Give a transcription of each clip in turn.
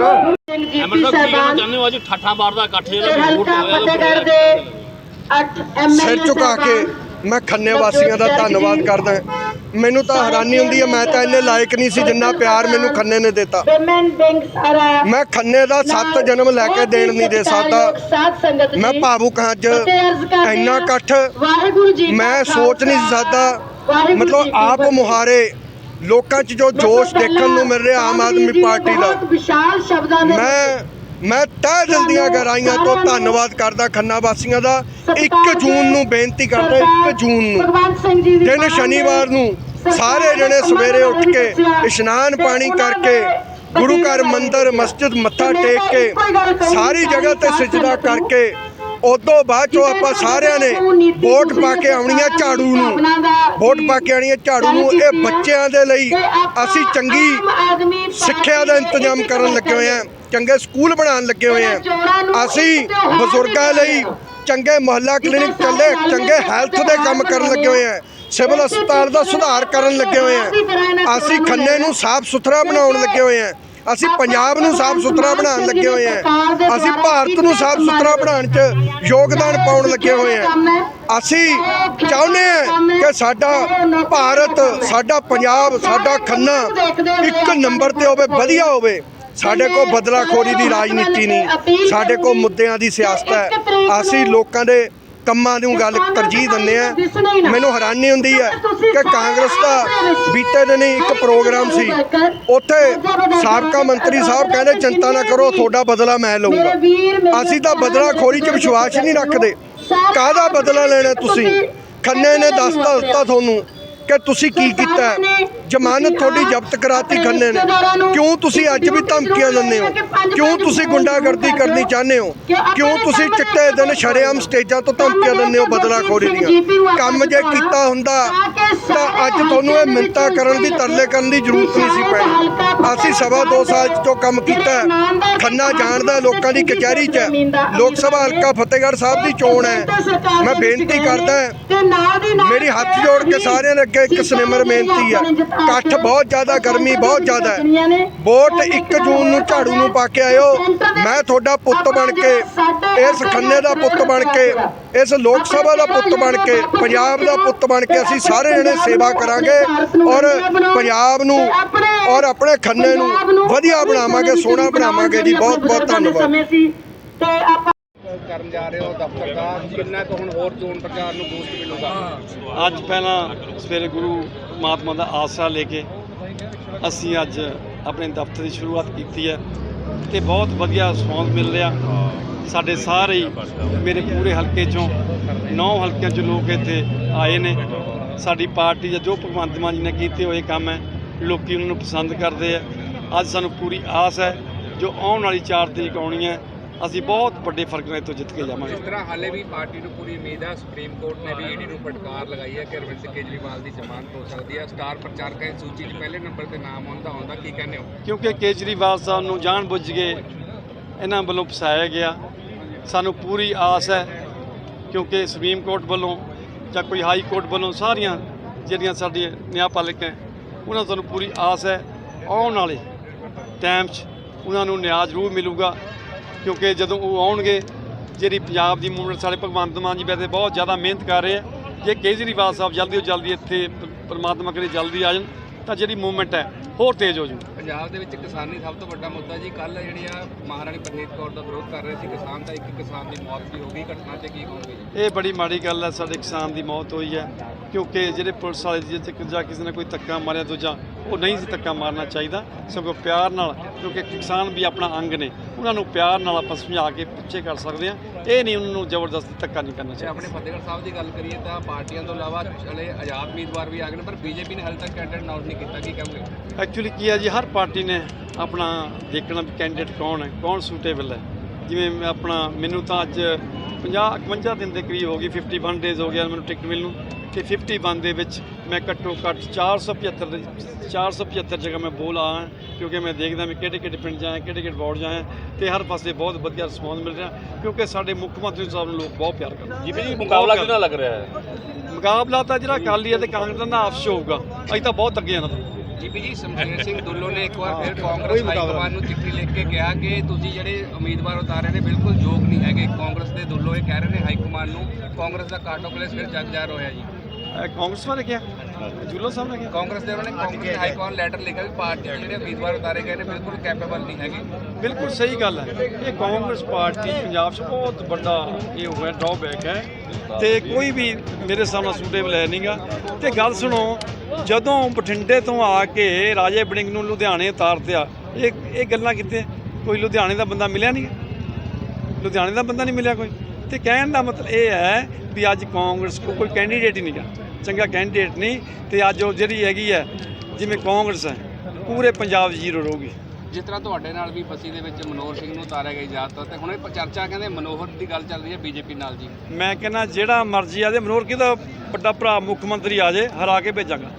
ਸਿੰਘ ਜੀ ਐਮਨ ਸਾਹਿਬ ਕੀ ਕਹਿਣਾ ਸਾਹਿਬਾਨ ਚਾਹੁੰਦੇ ਹੋ? ਅੱਜ ਠੱਠਾ ਮਾਰਦਾ ਇਕੱਠ ਤੇ ਜਿਹੜਾ ਵੋਟ ਹਲਕਾ ਹੋਇਆ ਫਤਿਹਗੜ੍ਹ ਦੇ 8 ਐਮਐਲਏ ਸਿਰ ਝੁਕਾ ਕੇ ਮੈਂ ਖੰਨੇ ਵਾਸੀਆਂ ਦਾ ਧੰਨਵਾਦ ਕਰਦਾ। ਮੈਨੂੰ ਤਾਂ ਹੈਰਾਨੀ ਹੁੰਦੀ ਹੈ ਮੈਂ ਤਾਂ ਇੰਨੇ ਲਾਇਕ ਨਹੀਂ ਸੀ ਜਿੰਨਾ ਪਿਆਰ ਮੈਨੂੰ ਖੰਨੇ ਨੇ ਦਿੱਤਾ। ਮੈਂ ਖੰਨੇ ਦਾ ਸੱਤ ਜਨਮ ਲੈ ਕੇ ਦੇਣ ਨਹੀਂ ਦੇ ਸਕਦਾ। ਮੈਂ ਭਾਵੁਕ ਹਾਂ ਅੱਜ। ਇੰਨਾ ਇਕੱਠ ਵਾਹਿਗੁਰੂ ਜੀ ਕਾ ਮੈਂ ਸੋਚ ਨਹੀਂ ਸਕਦਾ। ਮਤਲਬ ਆਪ। ਮੁਹਾਰੇ ਲੋਕਾਂ 'ਚ ਜੋ ਜੋਸ਼ ਦੇਖਣ ਨੂੰ ਮਿਲ ਰਿਹਾ ਆਮ ਆਦਮੀ ਪਾਰਟੀ ਦਾ। ਵਿਸ਼ਾਲ ਸ਼ਬਦਾਂ ਦੇ ਮੈਂ ਮੈਂ ਤਹਿ ਦਿਲ ਦੀਆਂ ਗਹਿਰਾਈਆਂ ਤੋਂ ਧੰਨਵਾਦ ਕਰਦਾ ਖੰਨਾ ਵਾਸੀਆਂ ਦਾ। 1 ਜੂਨ ਨੂੰ ਬੇਨਤੀ ਕਰਦਾ 1 ਜੂਨ ਨੂੰ। ਦਿਨ ਸ਼ਨੀਵਾਰ ਨੂੰ ਸਾਰੇ ਜਣੇ ਸਵੇਰੇ ਉੱਠ ਕੇ ਇਸ਼ਨਾਨ ਪਾਣੀ ਕਰਕੇ ਗੁਰੂ ਘਰ ਮੰਦਿਰ ਮਸਜਿਦ ਮੱਥਾ ਟੇਕ ਕੇ ਸਾਰੀ ਜਗ੍ਹਾ ਤੇ ਸਜਦਾ ਕਰਕੇ ਉਦੋਂ ਬਾਅਦ ਚੋਂ ਆਪਾਂ ਸਾਰਿਆਂ ਨੇ ਵੋਟ ਪਾ ਕੇ ਆਉਣੀ ਹੈ ਝਾੜੂ ਨੂੰ। ਵੋਟ ਪਾ ਕੇ ਆਉਣੀ ਹੈ ਝਾੜੂ ਨੂੰ। ਇਹ ਬੱਚਿਆਂ ਦੇ ਲਈ ਅਸੀਂ ਚੰਗੀ ਸਿੱਖਿਆ ਦਾ ਇੰਤਜ਼ਾਮ ਕਰਨ ਲੱਗੇ ਹੋਏ ਹਾਂ ਚੰਗੇ ਸਕੂਲ ਬਣਾਉਣ ਲੱਗੇ ਹੋਏ ਹਾਂ ਅਸੀਂ ਬਜ਼ੁਰਗਾਂ ਲਈ ਚੰਗੇ ਮੁਹੱਲਾ ਕਲੀਨਿਕ ਚੱਲੇ ਚੰਗੇ ਹੈਲਥ ਦੇ ਕੰਮ ਕਰਨ ਲੱਗੇ ਹੋਏ ਹਾਂ ਸਿਵਲ ਹਸਪਤਾਲ ਦਾ ਸੁਧਾਰ ਕਰਨ ਲੱਗੇ ਹੋਏ ਹਾਂ ਅਸੀਂ ਖੰਨੇ ਨੂੰ ਸਾਫ਼ ਸੁਥਰਾ ਬਣਾਉਣ ਲੱਗੇ ਹੋਏ ਹਾਂ ਅਸੀਂ ਪੰਜਾਬ ਨੂੰ ਸਾਫ਼ ਸੁਥਰਾ ਬਣਾਉਣ ਲੱਗੇ ਹੋਏ ਹਾਂ। ਅਸੀਂ ਭਾਰਤ ਨੂੰ ਸਾਫ਼ ਸੁਥਰਾ ਬਣਾਉਣ 'ਚ ਯੋਗਦਾਨ ਪਾਉਣ ਲੱਗੇ ਹੋਏ ਹਾਂ। ਅਸੀਂ ਚਾਹੁੰਦੇ ਹਾਂ ਕਿ ਸਾਡਾ ਭਾਰਤ, ਸਾਡਾ ਪੰਜਾਬ, ਸਾਡਾ ਖੰਨਾ ਇੱਕ ਨੰਬਰ ਤੇ ਹੋਵੇ, ਵਧੀਆ ਹੋਵੇ। ਸਾਡੇ ਕੋਲ ਬਦਲਾਖੋਰੀ ਦੀ ਰਾਜਨੀਤੀ ਨਹੀਂ। ਸਾਡੇ ਕੋਲ ਮੁੱਦਿਆਂ ਦੀ ਸਿਆਸਤ ਹੈ। ਅਸੀਂ ਲੋਕਾਂ ਦੇ ਕੰਮਾਂ ਨੂੰ ਗੱਲ ਤਰਜੀਹ ਦਿੰਦੇ ਆ। ਮੈਨੂੰ ਹੈਰਾਨੀ ਹੁੰਦੀ ਹੈ ਕਿ ਕਾਂਗਰਸ ਦਾ ਬੀਤੇ ਦਿਨੀ ਇੱਕ ਪ੍ਰੋਗਰਾਮ ਸੀ। ਉੱਥੇ ਸਾਬਕਾ ਮੰਤਰੀ ਸਾਹਿਬ ਕਹਿੰਦੇ ਚਿੰਤਾ ਨਾ ਕਰੋ ਤੁਹਾਡਾ ਬਦਲਾ ਮੈਂ ਲਊਂਗਾ। ਅਸੀਂ ਤਾਂ ਬਦਲਾਖੋਰੀ 'ਚ ਵਿਸ਼ਵਾਸ ਹੀ ਨਹੀਂ ਰੱਖਦੇ। ਕਾਹਦਾ ਬਦਲਾ ਲੈਣਾ ਤੁਸੀਂ? ਖੰਨੇ ਨੇ ਦੱਸਤਾ ਦਿੱਤਾ ਤੁਹਾਨੂੰ ਕਿ ਤੁਸੀਂ ਕੀ ਕੀਤਾ ਹੈ। ਜ਼ਮਾਨਤ ਤੁਹਾਡੀ ਜ਼ਬਤ ਕਰਾਤੀ ਖੰਨੇ ਨੇ। ਕਿਉਂ ਤੁਸੀਂ ਅੱਜ ਵੀ ਧਮਕੀਆਂ ਦਿੰਦੇ ਹੋ? ਕਿਉਂ ਤੁਸੀਂ ਗੁੰਡਾਗਰਦੀ ਕਰਨੀ ਚਾਹੁੰਦੇ ਹੋ? ਕਿਉਂ ਤੁਸੀਂ ਚਿੱਟੇ ਦਿਨ ਸ਼ਰੇਆਮ ਸਟੇਜਾਂ ਤੋਂ ਧਮਕੀਆਂ ਦਿੰਦੇ ਹੋ ਬਦਲਾਖੋਰੀ ਦੀਆਂ? ਕੰਮ ਜੇ ਕੀਤਾ ਹੁੰਦਾ ਤਾਂ ਅੱਜ ਤੁਹਾਨੂੰ ਇਹ ਮਿੰਤਾ ਕਰਨ ਦੀ ਤਰਲੇ ਕਰਨ ਦੀ ਜ਼ਰੂਰਤ ਨਹੀਂ ਸੀ ਪੈਣੀ। ਅਸੀਂ ਸਵਾ ਦੋ ਸਾਲ 'ਚ ਜੋ ਕੰਮ ਕੀਤਾ ਖੰਨਾ ਜਾਣਦਾ ਲੋਕਾਂ ਦੀ ਕਚਹਿਰੀ 'ਚ। ਲੋਕ ਸਭਾ ਹਲਕਾ ਫਤਿਹਗੜ੍ਹ ਸਾਹਿਬ ਦੀ ਚੋਣ ਹੈ। ਮੈਂ ਬੇਨਤੀ ਕਰਦਾ ਮੇਰੀ ਹੱਥ ਜੋੜ ਕੇ ਸਾਰਿਆਂ ਦੇ ਅੱਗੇ ਇੱਕ ਸਿਨੇਮਰ ਬੇਨਤੀ ਹੈ ਇਕੱਠ ਬਹੁਤ ਜ਼ਿਆਦਾ ਗਰਮੀ ਬਹੁਤ ਜ਼ਿਆਦਾ ਹੈ। ਵੋਟ 1 ਜੂਨ ਨੂੰ ਝਾੜੂ ਨੂੰ ਪਾ ਕੇ ਆਇਓ। ਮੈਂ ਤੁਹਾਡਾ ਪੁੱਤ ਬਣ ਕੇ ਇਸ ਖੰਨੇ ਦਾ ਪੁੱਤ ਬਣ ਕੇ ਇਸ ਲੋਕ ਸਭਾ ਦਾ ਪੁੱਤ ਬਣ ਕੇ ਪੰਜਾਬ ਦਾ ਪੁੱਤ ਬਣ ਕੇ ਅਸੀਂ ਸਾਰੇ ਜਣੇ ਸੇਵਾ ਕਰਾਂਗੇ ਔਰ ਪੰਜਾਬ ਨੂੰ ਔਰ ਆਪਣੇ ਖੰਨੇ ਨੂੰ ਵਧੀਆ ਬਣਾਵਾਂਗੇ ਸੋਹਣਾ ਬਣਾਵਾਂਗੇ ਜੀ। ਬਹੁਤ ਬਹੁਤ ਧੰਨਵਾਦ। ਤੇ ਆਪਾਂ ਕਰਨ ਜਾ ਰਹੇ ਹੋ ਦਫ਼ਤਰ ਦਾ। ਕਿੰਨਾ ਕੁ ਹੁਣ ਹੋਰ ਚੋਣ ਪ੍ਰਚਾਰ ਨੂੰ ਬੂਸਟ ਮਿਲੂਗਾ। ਅੱਜ ਪਹਿਲਾਂ ਸਵੇਰੇ ਗੁਰੂ ਪਰਮਾਤਮਾ ਦਾ ਆਸਰਾ ਲੈ ਕੇ ਅਸੀਂ ਅੱਜ ਆਪਣੇ ਦਫ਼ਤਰ ਦੀ ਸ਼ੁਰੂਆਤ ਕੀਤੀ ਹੈ ਤੇ ਬਹੁਤ ਵਧੀਆ ਰਿਸਪੌਂਸ ਮਿਲ ਰਿਹਾ। ਸਾਡੇ ਸਾਰੇ ਹੀ ਮੇਰੇ ਪੂਰੇ ਹਲਕੇ ਚੋਂ ਨੌ ਹਲਕਿਆਂ ਚੋਂ ਲੋਕ ਇੱਥੇ ਆਏ ਨੇ। ਸਾਡੀ ਪਾਰਟੀ ਦਾ ਜੋ ਭਗਵੰਤ ਮਾਨ ਜੀ ਨੇ ਕੀਤੇ ਹੋਏ ਕੰਮ ਹੈ, ਲੋਕੀ ਉਹਨਾਂ ਨੂੰ ਪਸੰਦ ਕਰਦੇ ਆ। ਅੱਜ ਸਾਨੂੰ ਪੂਰੀ ਆਸ ਹੈ ਜੋ ਆਉਣ ਵਾਲੀ 4 ਤਰੀਕ ਆਉਣੀ ਹੈ ਅਸੀਂ ਬਹੁਤ ਵੱਡੇ ਫ਼ਰਕ ਨਾਲ ਇੱਥੋਂ ਜਿੱਤ ਕੇ ਜਾਵਾਂਗੇ। ਇਸ ਤਰ੍ਹਾਂ ਹਾਲੇ ਵੀ ਪਾਰਟੀ ਨੂੰ ਪੂਰੀ ਉਮੀਦ ਹੈ ਸੁਪਰੀਮ ਕੋਰਟ ਨੇ ਵੀ ਈਡੀ ਨੂੰ ਫਟਕਾਰ ਲਗਾਈ ਹੈ ਕਿ ਅਰਵਿੰਦ ਕੇਜਰੀਵਾਲ ਦੀ ਜ਼ਮਾਨਤ ਹੋ ਸਕਦੀ ਹੈ। ਸਟਾਰ ਪ੍ਰਚਾਰਕਾਂ ਦੀ ਸੂਚੀ 'ਚ ਪਹਿਲੇ ਨੰਬਰ ਤੇ ਨਾਮ ਆਉਂਦਾ ਹੁੰਦਾ ਕੀ ਕਹਿੰਦੇ ਹੋ? ਕਿਉਂਕਿ ਕੇਜਰੀਵਾਲ ਸਾਹਿਬ ਨੂੰ ਜਾਣ ਬੁੱਝ ਕੇ ਇਹਨਾਂ ਵੱਲੋਂ ਫਸਾਇਆ ਗਿਆ। ਸਾਨੂੰ ਪੂਰੀ ਆਸ ਹੈ ਕਿਉਂਕਿ ਸੁਪਰੀਮ ਕੋਰਟ ਵੱਲੋਂ ਜਾਂ ਕੋਈ ਹਾਈ ਕੋਰਟ ਵੱਲੋਂ ਸਾਰੀਆਂ ਜਿਹੜੀਆਂ ਸਾਡੀਆਂ ਨਿਆਂਪਾਲਕ ਹੈ ਉਹਨਾਂ ਤੋਂ ਪੂਰੀ ਆਸ ਹੈ। ਆਉਣ ਵਾਲੇ ਟਾਈਮ 'ਚ ਉਹਨਾਂ ਨੂੰ ਨਿਆਂ ਜ਼ਰੂਰ ਮਿਲੂਗਾ। ਕਿਉਂਕਿ ਜਦੋਂ ਉਹ ਆਉਣਗੇ ਜਿਹੜੀ ਪੰਜਾਬ ਦੀ ਮੂਵਮੈਂਟ ਸਾਡੇ ਭਗਵੰਤ ਮਾਨ ਜੀ ਵੈਸੇ ਬਹੁਤ ਜ਼ਿਆਦਾ ਮਿਹਨਤ ਕਰ ਰਹੇ ਆ। ਜੇ ਕੇਜਰੀਵਾਲ ਸਾਹਿਬ ਜਲਦੀ ਤੋਂ ਜਲਦੀ ਇੱਥੇ ਪ੍ਰਮਾਤਮਾ ਕਰੇ ਜਲਦੀ ਆ ਜਾਣ ਤਾਂ ਜਿਹੜੀ ਮੂਵਮੈਂਟ ਹੈ ਹੋਰ ਤੇਜ਼ ਹੋ ਜੂ ਪੰਜਾਬ ਦੇ ਵਿੱਚ ਕਿਸਾਨੀ ਸਭ ਤੋਂ ਵੱਡਾ ਮੁੱਦਾ ਜੀ ਕੱਲ ਜਿਹੜੀਆਂ ਮਹਾਰਾਣੀ ਪ੍ਰਨੀਤ ਕੌਰ ਦਾ ਵਿਰੋਧ ਕਰ ਰਹੇ ਸੀ ਕਿਸਾਨ ਦਾ ਇੱਕ ਕਿਸਾਨ ਦੀ ਮੌਤ ਵੀ ਹੋ ਗਈ ਘਟਨਾ ਤੇ ਕੀ ਕਹੋਗੇ ਜੀ? ਇਹ ਬੜੀ ਮਾੜੀ ਗੱਲ ਹੈ ਸਾਡੇ ਕਿਸਾਨ ਦੀ ਮੌਤ ਹੋਈ ਹੈ ਕਿਉਂਕਿ ਜਿਹੜੇ ਪੁਲਿਸ ਵਾਲੇ ਜੇ ਤੇ ਜਾਂ ਕਿਸੇ ਨੇ ਕੋਈ ਧੱਕਾ ਮਾਰਿਆ ਦੂਜਾ ਉਹ ਨਹੀਂ ਸੀ ਧੱਕਾ ਮਾਰਨਾ ਚਾਹੀਦਾ ਸਗੋਂ ਪਿਆਰ ਨਾਲ ਕਿਉਂਕਿ ਕਿਸਾਨ ਵੀ ਆਪਣਾ ਅੰਗ ਨੇ। ਉਹਨਾਂ ਨੂੰ ਪਿਆਰ ਨਾਲ ਆਪਾਂ ਸਮਝਾ ਕੇ ਪਿੱਛੇ ਕਰ ਸਕਦੇ ਹਾਂ। ਇਹ ਨਹੀਂ ਉਹਨਾਂ ਨੂੰ ਜ਼ਬਰਦਸਤੀ ਧੱਕਾ ਨਹੀਂ ਕਰਨਾ ਚਾਹੀਦਾ ਆਪਣੇ ਫਤਿਹਗੜ੍ਹ ਸਾਹਿਬ ਦੀ ਗੱਲ ਕਰੀਏ ਤਾਂ ਪਾਰਟੀਆਂ ਤੋਂ ਇਲਾਵਾ ਚਲੇ ਆਜ਼ਾਦ ਉਮੀਦਵਾਰ ਵੀ ਆ ਗਏ ਨੇ ਪਰ ਬੀਜੇਪੀ ਨੇ ਹਾਲੇ ਤੱਕ ਕੈਂਡੀਡੇਟ ਅਨਾਉਂਸ ਨਹੀਂ ਕੀਤਾ। ਕੀ ਕਹੋਗੇ? ਐਕਚੁਅਲੀ ਕੀ ਹੈ ਜੀ ਹਰ ਪਾਰਟੀ ਨੇ ਆਪਣਾ ਦੇਖਣਾ ਵੀ ਕੈਂਡੀਡੇਟ ਕੌਣ ਹੈ ਕੌਣ ਸੂਟੇਬਲ ਹੈ। ਜਿਵੇਂ ਆਪਣਾ ਮੈਨੂੰ ਤਾਂ ਅੱਜ 50 51 ਦਿਨ ਦੇ ਕਰੀਬ ਹੋ ਗਈ 51 ਡੇਜ਼ ਹੋ ਗਿਆ ਮੈਨੂੰ ਟਿਕਟ ਮਿਲਣ ਨੂੰ। ਕਿ 51 ਦੇ ਵਿੱਚ ਮੈਂ ਘੱਟੋ ਘੱਟ 475 ਦੇ- 475 ਜਗ੍ਹਾ ਮੈਂ ਬੋਲ ਆਇਆ ਕਿਉਂਕਿ ਮੈਂ ਦੇਖਦਾ ਮੈਂ ਕਿਹੜੇ ਕਿਹੜੇ ਪਿੰਡ ਜਾਏ ਕਿਹੜੇ ਕਿਹੜੇ ਵਾਰਡ ਜਾਏ ਤੇ ਹਰ ਪਾਸੇ ਬਹੁਤ ਵਧੀਆ ਰਿਸਪੌਂਸ ਮਿਲ ਰਿਹਾ ਕਿਉਂਕਿ ਸਾਡੇ ਮੁੱਖ ਮੰਤਰੀ ਸਾਹਿਬ ਨੂੰ ਲੋਕ ਬਹੁਤ ਪਿਆਰ ਕਰਦੇ ਜੀ ਜੀ ਮੁਕਾਬਲਾ ਕਿਹਨਾਂ ਲੱਗ ਰਿਹਾ ਹੈ? ਮੁਕਾਬਲਾ ਤਾਂ ਜਿਹੜਾ ਅਕਾਲੀ ਅਤੇ ਕਾਂਗਰਸ ਦਾ ਨਾ ਆਪਸ ਹੋਊਗਾ ਅਸੀਂ ਤਾਂ ਬਹੁਤ ਅੱਗੇ ਨਾ ਜੀਪੀ ਜੀ ਸਮਸ਼ੇਰ ਸਿੰਘ ਦੁੱਲੋ ਨੇ ਇੱਕ ਵਾਰ ਫਿਰ ਕਾਂਗਰਸ ਹਾਈਕਮਾਨ ਨੂੰ ਚਿੱਠੀ ਲਿਖ ਕੇ ਕਿਹਾ ਕਿ ਤੁਸੀਂ ਜਿਹੜੇ ਉਮੀਦਵਾਰ ਉਤਾਰੇ ਨੇ ਬਿਲਕੁਲ ਯੋਗ ਨਹੀਂ ਹੈਗੇ। ਕਾਂਗਰਸ ਦੇ ਦੁੱਲੋ ਇਹ ਕਹਿ ਰਹੇ ਨੇ ਹਾਈਕਮਾਨ ਨੂੰ ਕਾਂਗਰਸ ਦਾ ਕਾਟੋ ਪਲੇਸ ਫਿਰ ਜਗ ਜਾ ਹੋਇਆ ਜੀ। ਕਾਂਗਰਸ ਬਾਰੇ ਕਿਹਾ? ਜੁੱਲੋ ਸਾਹਿਬ ਨੇ ਕਿਹਾ? ਕਾਂਗਰਸ ਦੇ ਨੇ ਕਾਂਗਰਸ ਹਾਈਕਮਾਨ ਲੈਟਰ ਲਿਖਿਆ ਵੀ ਪਾਰਟੀ ਦੇ ਜਿਹੜੇ ਉਮੀਦਵਾਰ ਉਤਾਰੇ ਗਏ ਨੇ ਬਿਲਕੁਲ ਕੈਪੇਬਲ ਨਹੀਂ ਹੈਗੇ। ਬਿਲਕੁਲ ਸਹੀ ਗੱਲ ਹੈ। ਇਹ ਕਾਂਗਰਸ ਪਾਰਟੀ ਪੰਜਾਬ 'ਚ ਬਹੁਤ ਵੱਡਾ ਇਹ ਹੋ ਗਿਆ ਡਰਾਬੈਕ ਹੈ। ਤੇ ਕੋਈ ਵੀ ਮੇਰੇ ਸਾਹਮਣੇ ਸੂਟੇਬਲ ਹੈ ਨਹੀਂਗਾ ਤੇ ਗੱਲ ਸੁਣੋ ਜਦੋਂ ਬਠਿੰਡੇ ਤੋਂ ਆ ਕੇ ਰਾਜੇ ਬੜਿੰਗ ਨੂੰ ਲੁਧਿਆਣੇ ਉਤਾਰਤਿਆ ਇਹ ਇਹ ਗੱਲਾਂ ਕਿਤੇ ਕੋਈ ਲੁਧਿਆਣੇ ਦਾ ਬੰਦਾ ਮਿਲਿਆ ਨਹੀਂ ਲੁਧਿਆਣੇ ਦਾ ਬੰਦਾ ਨਹੀਂ ਮਿਲਿਆ ਕੋਈ? ਤੇ ਕਹਿਣ ਦਾ ਮਤਲਬ ਇਹ ਹੈ ਵੀ ਅੱਜ ਕਾਂਗਰਸ ਕੋਲ ਕੋਈ ਕੈਂਡੀਡੇਟ ਹੀ ਨਹੀਂਗਾ ਚੰਗਾ ਕੈਂਡੀਡੇਟ ਨਹੀਂ ਤੇ ਅੱਜ ਉਹ ਜਿਹੜੀ ਹੈਗੀ ਹੈ ਜਿਵੇਂ ਕਾਂਗਰਸ ਹੈ ਪੂਰੇ ਪੰਜਾਬ ਜ਼ੀਰੋ ਰਹੂਗੀ। ਜਿਸ ਤਰ੍ਹਾਂ ਤੁਹਾਡੇ ਨਾਲ ਵੀ ਬਸੀ ਦੇ ਵਿੱਚ ਮਨੋਹਰ ਸਿੰਘ ਨੂੰ ਉਤਾਰਿਆ ਗਿਆ ਜ਼ਿਆਦਾਤਰ ਤੇ ਹੁਣ ਇਹ ਚਰਚਾ ਕਹਿੰਦੇ ਮਨੋਹਰ ਦੀ ਗੱਲ ਚੱਲ ਰਹੀ ਹੈ ਬੀਜੇਪੀ ਨਾਲ ਜੀ। ਮੈਂ ਕਹਿੰਦਾ ਜਿਹੜਾ ਮਰਜ਼ੀ ਆ ਜੇ ਮਨੋਹਰ ਕਿਹਦਾ ਵੱਡਾ ਭਰਾ ਮੁੱਖ ਮੰਤਰੀ ਆ ਜੇ ਹਰਾ ਕੇ ਭੇਜਾਂਗਾ।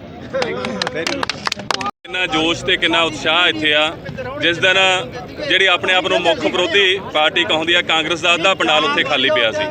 ਕਿੰਨਾ ਜੋਸ਼ ਤੇ ਕਿੰਨਾ ਉਤਸ਼ਾਹ ਇੱਥੇ ਆ। ਜਿਸ ਦਿਨ ਜਿਹੜੀ ਆਪਣੇ ਆਪ ਨੂੰ ਮੁੱਖ ਵਿਰੋਧੀ ਪਾਰਟੀ ਕਹਾਉਂਦੀ ਆ, ਕਾਂਗਰਸ ਦਾ ਅੱਧਾ ਪੰਡਾਲ ਉੱਥੇ ਖਾਲੀ ਪਿਆ ਸੀ।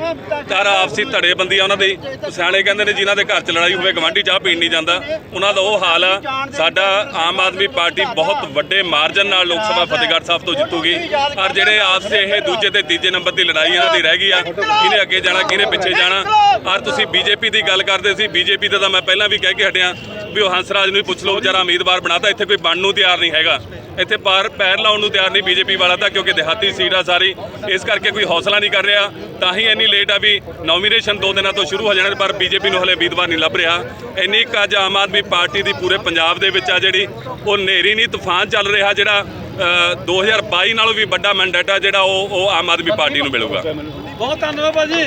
ਤਾਂ ਆਪਸੀ ਧੜੇਬੰਦੀ ਆ ਉਹਨਾਂ ਦੀ। ਸਿਆਣੇ ਕਹਿੰਦੇ ਨੇ ਜਿਨ੍ਹਾਂ ਦੇ ਘਰ 'ਚ ਲੜਾਈ ਹੋਵੇ ਗਵਾਂਢੀ ਚਾਹ ਪੀਣ ਨਹੀਂ ਜਾਂਦਾ। ਉਹਨਾਂ ਦਾ ਉਹ ਹਾਲ ਆ, ਸਾਡਾ ਆਮ ਆਦਮੀ ਪਾਰਟੀ ਬਹੁਤ ਵੱਡੇ ਮਾਰਜਨ ਨਾਲ ਲੋਕ ਸਭਾ ਫਤਿਹਗੜ੍ਹ ਸਾਹਿਬ ਤੋਂ ਜਿੱਤੂਗੀ। ਔਰ ਜਿਹੜੇ ਆਪਸੇ ਇਹ ਦੂਜੇ ਤੇ ਤੀਜੇ ਨੰਬਰ ਦੀ ਲੜਾਈ ਇਹਨਾਂ ਦੀ ਰਹਿ ਗਈ ਆ, ਕਿਹਨੇ ਅੱਗੇ ਜਾਣਾ, ਕਿਹਨੇ ਪਿੱਛੇ ਜਾਣਾ। ਔਰ ਤੁਸੀਂ ਬੀਜੇਪੀ ਦੀ ਗੱਲ ਕਰਦੇ ਸੀ, ਬੀਜੇਪੀ ਦਾ ਤਾਂ ਮੈਂ ਪਹਿਲਾਂ ਵੀ ਕਹਿ ਕੇ ਹਟਿਆ ਵੀ ਉਹ ਹੰਸਰਾਜ ਨੂੰ ਵੀ ਪੁੱਛ ਲਓ ਵਿਚਾਰਾ ਉਮੀਦਵਾਰ ਬਣਾਤਾ ਇੱਥੇ ਕੋਈ ਬਣਨ ਨੂੰ ਤਿਆਰ ਨਹੀਂ ਹੈਗਾ। ਇੱਥੇ ਪਾਰ ਪੈਰ ਲਾਉਣ ਨੂੰ ਤਿਆਰ ਨਹੀਂ ਬੀਜੇਪੀ ਵਾਲਾ ਤਾਂ ਕਿਉਂਕਿ ਦਿਹਾਤੀ ਸੀਟ ਆ ਸਾਰੀ। ਇਸ ਕਰਕੇ ਕੋਈ ਹੌਸਲਾ ਨਹੀਂ ਕਰ ਰਿਹਾ। ਤਾਂ ਹੀ ਇੰਨੀ ਲੇਟ ਆ ਵੀ ਨੋਮੀਨੇਸ਼ਨ ਦੋ ਦਿਨਾਂ ਤੋਂ ਸ਼ੁਰੂ ਹੋ ਜਾਣਾ ਪਰ ਬੀਜੇਪੀ ਨੂੰ ਹਲੇ ਉਮੀਦਵਾਰ ਨਹੀਂ ਲੱਭ ਰਿਹਾ। ਇੰਨੀ ਕੁ ਅੱਜ ਆਮ ਆਦਮੀ ਪਾਰਟੀ ਦੀ ਪੂਰੇ ਪੰਜਾਬ ਦੇ ਵਿੱਚ ਆ ਜਿਹੜੀ ਉਹ ਨੇਰੀ ਨਹੀਂ ਤੂਫਾਨ ਚੱਲ ਰਿਹਾ ਜਿਹੜਾ ਅ, 2022 ਨਾਲੋਂ ਵੀ ਵੱਡਾ ਮੈਂਡੇਟ ਆ ਜਿਹੜਾ ਉਹ ਉਹ ਆਮ ਆਦਮੀ ਪਾਰਟੀ ਨੂੰ ਮਿਲੂਗਾ। ਬਹੁਤ ਧੰਨਵਾਦ ਭਾਜੀ।